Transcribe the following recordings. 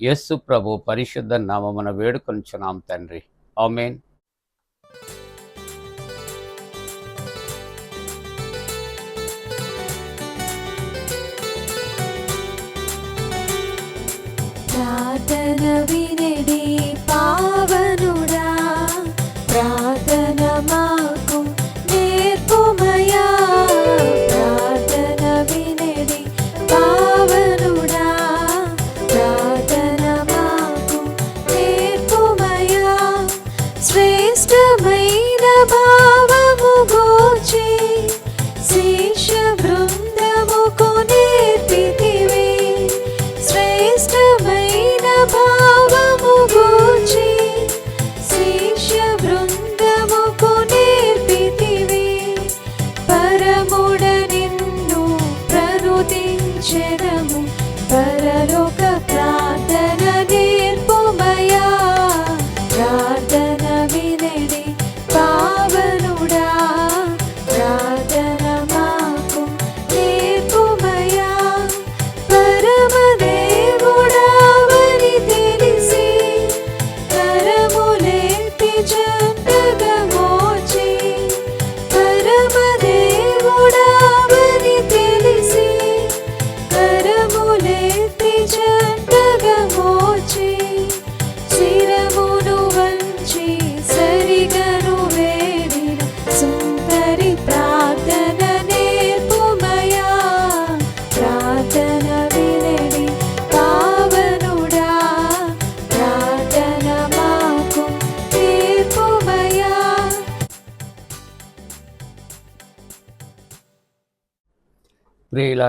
యస్సు ప్రభు పరిశుద్ధ నామమున వేడుకొంచున్నాం తండ్రి. ఆమెన్. ప్రార్థన వినడి పావనుడా ప్రార్థన మా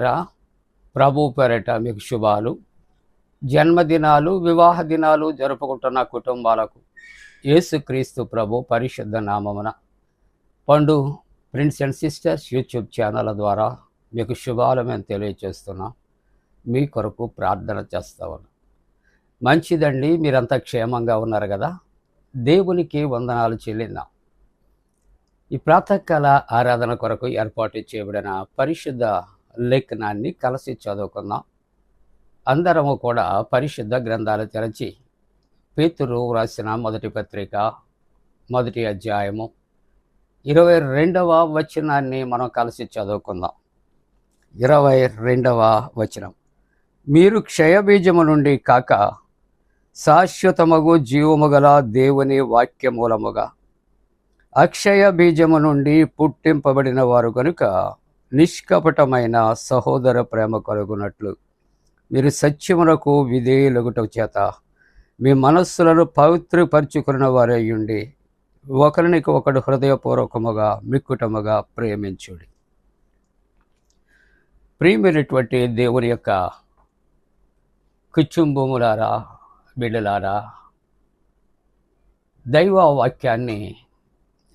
ప్రియులరా ప్రభు పేరట మీకు శుభాలు. జన్మదినాలు వివాహ దినాలు జరుపుకుంటున్న కుటుంబాలకు యేసుక్రీస్తు ప్రభు పరిశుద్ధ నామమున పండు friends and sisters YouTube channel ద్వారా మీకు శుభాలు మేము తెలియచేస్తున్నా. మీ కొరకు ప్రార్థన చేస్తా మంచిదండి మీరంతా క్షేమంగా ఉన్నారు కదా? దేవునికి వందనాలు చెల్లిందాం. ఈ ప్రాతకాల ఆరాధన కొరకు ఏర్పాటు చేయబడిన పరిశుద్ధ లేఖనాన్ని కలిసి చదువుకుందాం. అందరము కూడా పరిశుద్ధ గ్రంథాలు తెరచి పేతురు వ్రాసిన మొదటి పత్రిక మొదటి అధ్యాయము ఇరవై రెండవ వచనాన్ని మనం కలిసి చదువుకుందాం. ఇరవై రెండవ వచనం. మీరు క్షయబీజము నుండి కాక శాశ్వతమగు జీవము గల దేవుని వాక్యమూలముగా. అక్షయ బీజము నుండి పుట్టింపబడిన వారు కనుక నిష్కపటమైన సహోదర ప్రేమ కలుగునట్లు. మీరు సత్యమునకు విధేయులగుట చేత మీ మనస్సులను పవిత్రపరుచుకున్న వారై ఉండి ఒకరినికి ఒకడు హృదయపూర్వకముగా మిక్కుటముగా ప్రేమించుడి. ప్రియమైనటువంటి దేవుని యొక్క కుచుంబములారా బిడ్డలారా దైవ వాక్యాన్ని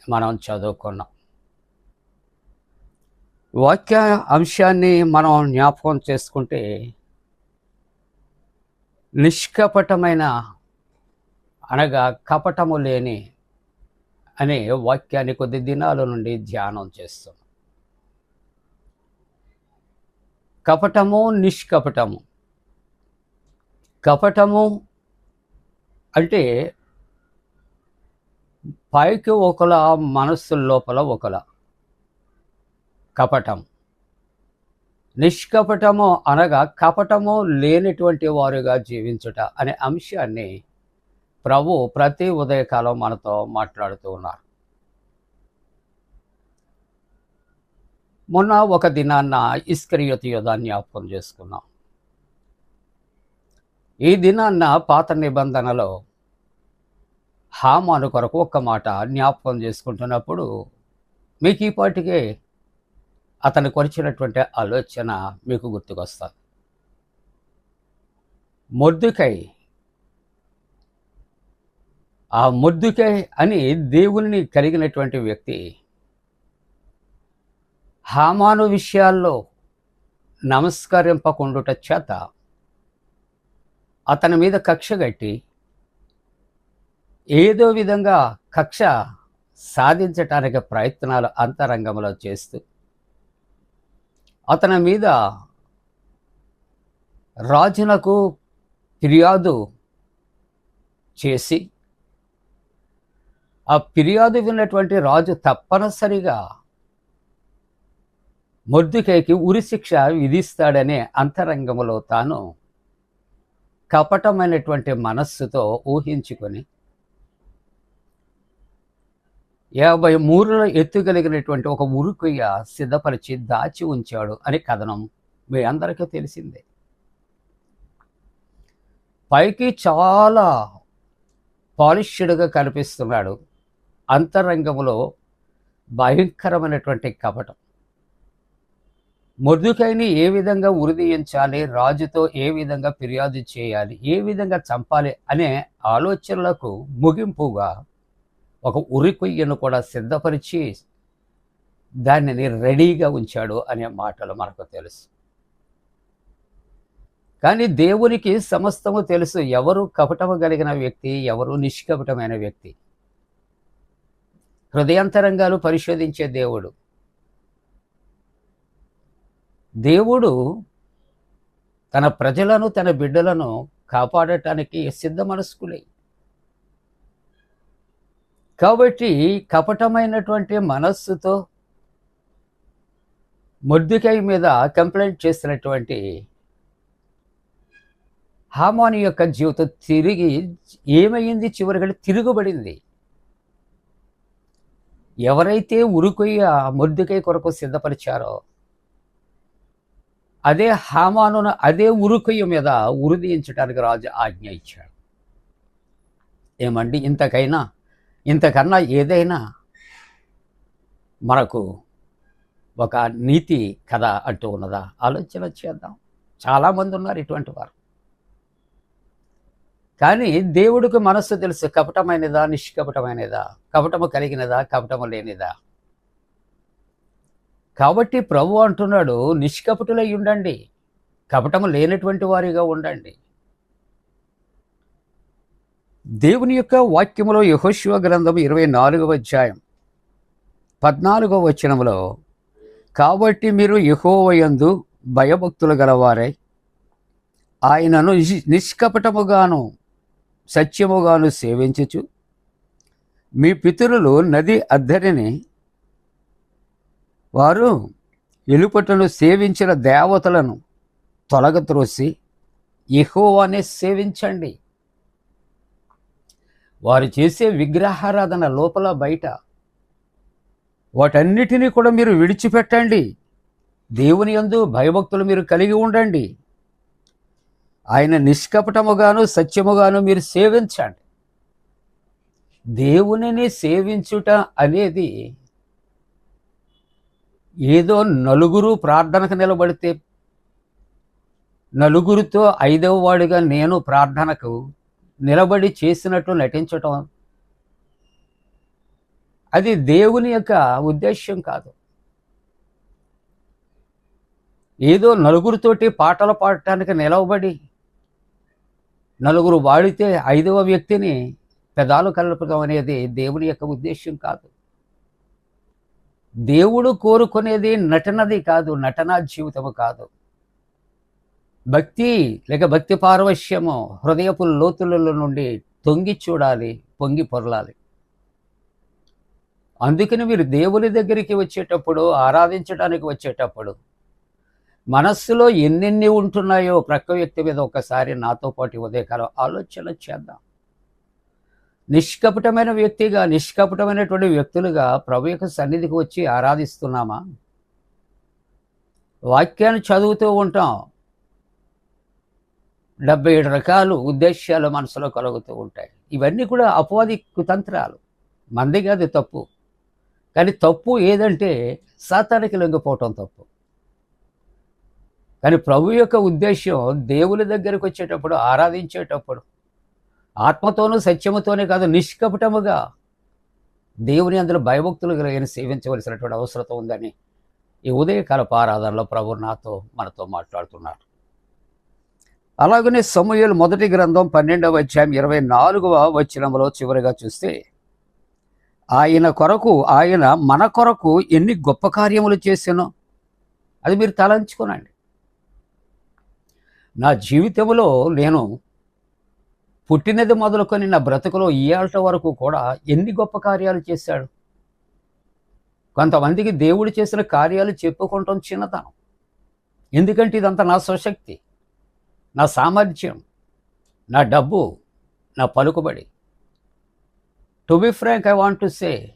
మనం చదువుకున్నాం. వాక్య అంశాన్ని మనం జ్ఞాపకం చేసుకుంటే నిష్కపటమైన అనగా కపటము లేని అనే వాక్యాన్ని కొద్ది దినాల నుండి ధ్యానం చేస్తున్నాం కపటము నిష్కపటము. కపటము అంటే పైకి ఒకలా మనస్సు లోపల ఒకలా. కపటం. నిష్కపటము అనగా కపటము లేనటువంటి వారుగా జీవించుట అనే అంశాన్ని ప్రభు ప్రతి ఉదయకాలం మనతో మాట్లాడుతూ ఉన్నారు. మొన్న ఒక దినాన్న ఇస్కరియోతి యుధాన్ని జ్ఞాపకం చేసుకున్నాం. ఈ దినాన్న పాత నిబంధనలో హామాను కొరకు ఒక్క మాట జ్ఞాపకం చేసుకుంటున్నప్పుడు మీకు ఈ పాటికే అతనికి వచ్చినటువంటి ఆలోచన మీకు గుర్తుకొస్తుంది మొద్దుకై ఆ మొద్దుకై అని దేవుని కలిగినటువంటి వ్యక్తి హామాను విషయాల్లో నమస్కరింపకుండుట చేత అతని మీద కక్ష కట్టి ఏదో విధంగా కక్ష సాధించటానికి ప్రయత్నాలు అంతరంగంలో చేస్తూ అతని మీద రాజునకు ఫిర్యాదు చేసి ఆ ఫిర్యాదు విన్నటువంటి రాజు తప్పనిసరిగా మొద్దుకైకి ఉరిశిక్ష విధిస్తాడనే అంతరంగంలో తాను కపటమైనటువంటి మనస్సుతో ఊహించుకొని యాభై మూరుల ఎత్తు కలిగినటువంటి ఒక ఉరుకుయ్య సిద్ధపరిచి దాచి ఉంచాడు అనే కథనం. మీ అందరికీ తెలిసిందే. పైకి చాలా పాలిష్డ్గా కనిపిస్తున్నాడు. అంతరంగంలో భయంకరమైనటువంటి కపటం. మృదుకైని ఏ విధంగా ఉరిదీయించాలి? రాజుతో ఏ విధంగా ఫిర్యాదు చేయాలి? ఏ విధంగా చంపాలి? అనే ఆలోచనలకు ముగింపుగా ఒక ఉరి కొయ్యను కూడా సిద్ధపరిచి దానిని రెడీగా ఉంచాడు అనే మాటలు మనకు తెలుసు. కానీ దేవునికి సమస్తము తెలుసు. ఎవరు కపటము కలిగిన వ్యక్తి ఎవరు నిష్కపటమైన వ్యక్తి. హృదయాంతరంగాలు పరిశోధించే దేవుడు. దేవుడు తన ప్రజలను తన బిడ్డలను కాపాడటానికి సిద్ధ మనస్కులే కాబట్టి కపటమైనటువంటి మనస్సుతో మొద్దుకై మీద కంప్లైంట్ చేసినటువంటి హామాని యొక్క జీవితం తిరిగి ఏమైంది? చివరికి తిరుగుబడింది. ఎవరైతే ఉరుకొయ్య మొద్దుకై కొరకు సిద్ధపరిచారో అదే హామాను అదే ఉరుకొయ్య మీద ఉరిదీయించడానికి రాజు ఆజ్ఞ ఇచ్చాడు. ఏమండి? ఇంతకైనా ఇంతకన్నా ఏదైనా మనకు ఒక నీతి కథ అంటూ ఉన్నదా? ఆలోచన చేద్దాం. చాలామంది ఉన్నారు ఇటువంటి వారు. కానీ దేవుడికి మనస్సు తెలుసు కపటమైనదా నిష్కపటమైనదా? కపటము కలిగినదా కపటము లేనిదా? కాబట్టి ప్రభు అంటున్నాడు నిష్కపటులై ఉండండి. కపటము లేనటువంటి వారిగా ఉండండి. దేవుని యొక్క వాక్యములో యహోశివ గ్రంథం ఇరవై నాలుగవ అధ్యాయం పద్నాలుగవ వచనములో కాబట్టి మీరు యహోవయందు భయభక్తులు గలవారై ఆయనను నిష్- నిష్కపటముగాను సత్యముగాను సేవించుచు మీ పితరులు నది అద్దరిని వారు ఎలుపటను సేవించిన దేవతలను తొలగత్రోసి యెహోవానే సేవించండి. వారు చేసే విగ్రహారాధన లోపల బయట వాటన్నిటినీ కూడా మీరు విడిచిపెట్టండి. దేవుని యందు భయభక్తులు మీరు కలిగి ఉండండి. ఆయన నిష్కపటముగాను సత్యముగాను మీరు సేవించండి. దేవునిని సేవించుట అనేది ఏదో నలుగురు ప్రార్థనకు నిలబడితే నలుగురితో ఐదవ వాడిగా నేను ప్రార్థనకు నిలబడి చేసినట్లు నటించటం అది దేవుని యొక్క ఉద్దేశ్యం కాదు. ఏదో నలుగురితోటి పాటలు పాడటానికి నిలవబడి నలుగురు వాడితే ఐదవ వ్యక్తిని పెదాలు కలపడం అనేది దేవుని యొక్క ఉద్దేశ్యం కాదు. దేవుడు కోరుకునేది నటనది కాదు నటనా జీవితము కాదు. భక్తి లేక భక్తి పారవశ్యము హృదయపు లోతులలో నుండి తొంగి చూడాలి పొంగి పొరలాలి. అందుకని మీరు దేవుని దగ్గరికి వచ్చేటప్పుడు ఆరాధించడానికి వచ్చేటప్పుడు మనస్సులో ఎన్నెన్ని ఉంటున్నాయో ప్రక్క వ్యక్తి మీద ఒకసారి నాతో పాటు ఉదయకాలం ఆలోచన చేద్దాం. నిష్కపటమైన వ్యక్తిగా నిష్కపటమైనటువంటి వ్యక్తులుగా ప్రభు యొక్క సన్నిధికి వచ్చి ఆరాధిస్తున్నామా? వాక్యాన్ని చదువుతూ ఉంటాం. డెబ్బై ఏడు రకాలు ఉద్దేశ్యాలు మనసులో కలుగుతూ ఉంటాయి. ఇవన్నీ కూడా అపవాది కుతంత్రాలు. మంది కాదు తప్పు. కానీ తప్పు ఏదంటే సాతానికి లొంగిపోవటం తప్పు. కానీ ప్రభు యొక్క ఉద్దేశం దేవుని దగ్గరికి వచ్చేటప్పుడు ఆరాధించేటప్పుడు ఆత్మతోనూ సత్యముతోనే కాదు నిష్కపటముగా దేవుని అందులో భయభక్తులు కలిగిన సేవించవలసినటువంటి అవసరం ఉందని ఈ ఉదయకాలపు ఆరాధనలో ప్రభు నాతో మనతో మాట్లాడుతున్నారు. అలాగనే సమూహలు మొదటి గ్రంథం పన్నెండవ అధ్యాయం ఇరవై నాలుగవ వచ్చినంలో చివరిగా చూస్తే ఆయన కొరకు ఆయన మన కొరకు ఎన్ని గొప్ప కార్యములు చేసానో అది మీరు తలంచుకోనండి. నా జీవితంలో నేను పుట్టినది మొదలుకొని నా బ్రతుకులో ఇయాల్ట వరకు కూడా ఎన్ని గొప్ప కార్యాలు చేశాడు. కొంతమందికి దేవుడు చేసిన కార్యాలు చెప్పుకుంటాం చిన్నతనం. ఎందుకంటే ఇదంతా నా స్వశక్తి. నా సామర్థ్యం నా డబ్బు నా పలుకుబడి. To be frank I want to say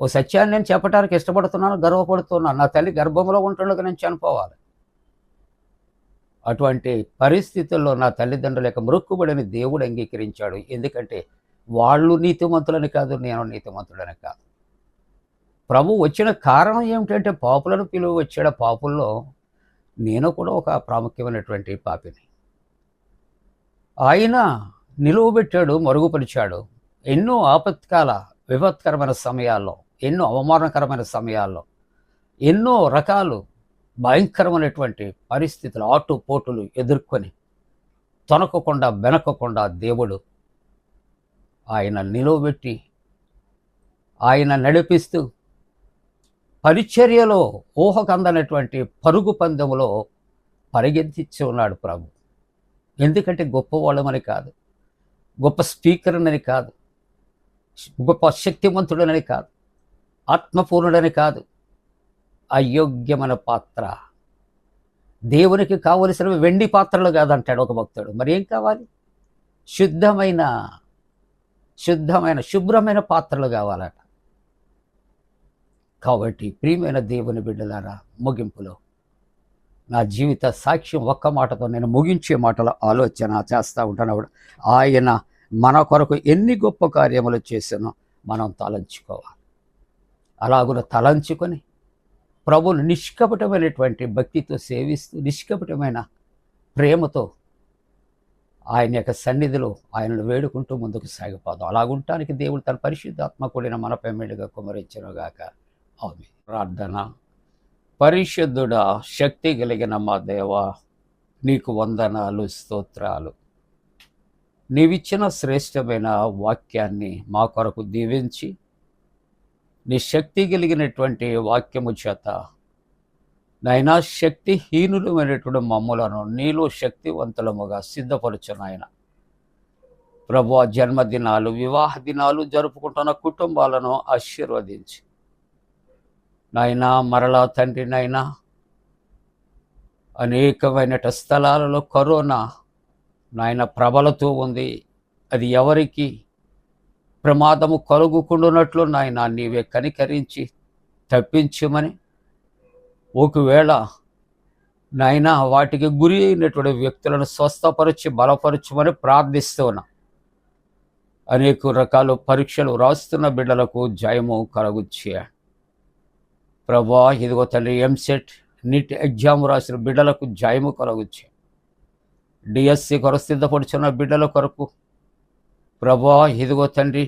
ఓ సత్యాన్ని నేను చెప్పడానికి ఇష్టపడుతున్నాను గర్వపడుతున్నాను. నా తల్లి గర్భంలో ఉంటుండగా నేను చనిపోవాలి. అటువంటి పరిస్థితుల్లో నా తల్లిదండ్రుల యొక్క మృక్కుబడిని దేవుడు అంగీకరించాడు. ఎందుకంటే వాళ్ళు నీతిమంతులని కాదు నేను నీతిమంతుడని కాదు. ప్రభు వచ్చిన కారణం ఏమిటంటే పాపులను పిలువ వచ్చాడు పాపుల్లో నేను కూడా ఒక ప్రాముఖ్యమైనటువంటి పాపిని. ఆయన నిలువబెట్టాడు మరుగుపరిచాడు ఎన్నో ఆపత్కాల విపత్కరమైన సమయాల్లో ఎన్నో అవమానకరమైన సమయాల్లో ఎన్నో రకాలు భయంకరమైనటువంటి పరిస్థితులు ఆటుపోటులు ఎదుర్కొని తొనకకుండా వెనకకుండా దేవుడు ఆయన నిలువబెట్టి ఆయన నడిపిస్తూ పరిచర్యలో ఊహకందనటువంటి పరుగు పందెములో పరిగెత్తించి ఉన్నాడు ప్రభు. ఎందుకంటే గొప్పవాళ్ళమని కాదు గొప్ప స్పీకర్నని కాదు గొప్ప శక్తివంతుడనని కాదు ఆత్మపూర్ణుడని కాదు అయోగ్యమైన పాత్ర. దేవునికి కావలసినవి వెండి పాత్రలు కాదంటాడు ఒక భక్తుడు. మరి ఏం కావాలి? శుద్ధమైన శుద్ధమైన శుభ్రమైన పాత్రలు కావాలట. కాబట్టి ప్రియమైన దేవుని బిడ్డలారా ముగింపులో నా జీవిత సాక్ష్యం ఒక్క మాటతో నేను ముగించే మాటల ఆలోచన చేస్తూ ఉంటాను. ఆయన మన కొరకు ఎన్ని గొప్ప కార్యములు చేసానో మనం తలంచుకోవాలి. అలాగున తలంచుకొని ప్రభుని నిష్కపటమైనటువంటి భక్తితో సేవిస్తూ నిష్కపటమైన ప్రేమతో ఆయన యొక్క సన్నిధిలో ఆయనను వేడుకుంటూ ముందుకు సాగిపోదాం. అలాగుంటానికి దేవుడు తన పరిశుద్ధాత్మ కూడిన మనపై మెడుగా కుమరించనుగాక. ఆమె ప్రార్థన. పరిశుద్ధుడా శక్తి కలిగిన మా దేవ నీకు వందనాలు స్తోత్రాలు. నీవిచ్చిన శ్రేష్టమైన వాక్యాన్ని మా కొరకు దీవించి నీ శక్తి కలిగినటువంటి వాక్యము చేత నైనా శక్తిహీనులమైనటువంటి మమ్ములను నీలో శక్తివంతులముగా సిద్ధపరచు నాయన. ప్రభు జన్మదినాలు వివాహ దినాలు జరుపుకుంటున్న కుటుంబాలను ఆశీర్వదించి. నాయనా మరలా తండ్రి నాయనా అనేకమైన స్థలాలలో కరోనా నాయన ప్రబలతూ ఉంది. అది ఎవరికి? ప్రమాదము కలుగుకుండునట్లు నాయన నీవే కనికరించి తప్పించమని. ఒకవేళ నాయన వాటికి గురి అయినటువంటి వ్యక్తులను స్వస్థపరిచి బలపరచమని ప్రార్థిస్తున్నా. అనేక రకాల పరీక్షలు రాస్తున్న బిడ్డలకు జయము కలగుచ్చే ప్రభా ఇదిగో తండ్రి ఎంసెట్ నీట్ ఎగ్జామ్ రాసిన బిడ్డలకు జాయము కలగొచ్చే డిఎస్సి కొరకు సిద్ధపడుచున్న బిడ్డల కొరకు ప్రభా ఇదిగో తండ్రి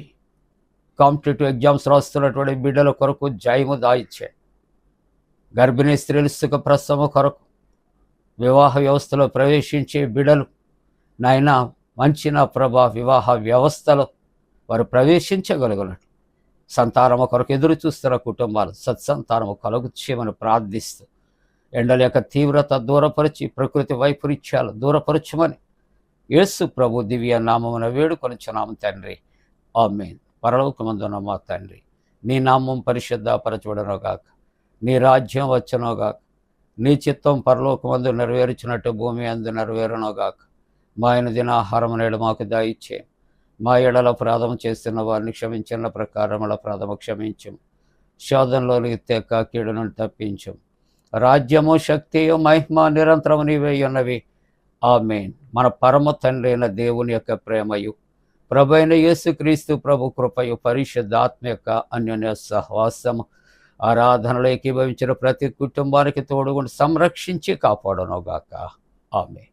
కాంపిటేటివ్ ఎగ్జామ్స్ రాస్తున్నటువంటి బిడ్డల కొరకు జాయము దాయిచ్చే గర్భిణీ స్త్రీలు సుఖ ప్రసవ కొరకు వివాహ వ్యవస్థలో ప్రవేశించే బిడ్డలు నాయన మంచి నా ప్రభా వివాహ వ్యవస్థలో వారు ప్రవేశించగలుగునట్లు సంతానము కొరకు ఎదురు చూస్తున్న కుటుంబాలు సత్సంతానము కలుగుచ్చేయమని ప్రార్థిస్తూ ఎండల యొక్క తీవ్రత దూరపరిచి ప్రకృతి వైపరీత్యాలు దూరపరచమని యేసు ప్రభు దివ్య నామమున వేడుకొనుచున్నాము తండ్రి. ఆమె పరలోకమందున మా తండ్రి నీ నామం పరిశుద్ధపరచబడనుగాక నీ రాజ్యం వచ్చనోగాక నీ చిత్తం పరలోకమందు నెరవేర్చినట్టు భూమి అందు నెరవేరునోగాక మా ఆయన దినాహారం నేడు మాకు దాయిచ్చే మా ఎడల ప్రాధమ చేస్తున్న వారిని క్షమించిన ప్రకారముల ప్రాధమ క్షమించం. శోధనలోనికి తెక్క కీడు తప్పించం. రాజ్యము శక్తియు మహిమ నిరంతరము నీవే ఉన్నవి. ఆమెన్. మన పరమ తండ్రి అయిన దేవుని యొక్క ప్రేమయు ప్రభు అయిన యేసుక్రీస్తు ప్రభు కృపయు పరిశుద్ధాత్మ యొక్క అన్యోన్య సహవాసము ఆరాధనలో ఏకీభవించిన ప్రతి కుటుంబానికి తోడుగుండి సంరక్షించి కాపాడనుగాక. ఆమె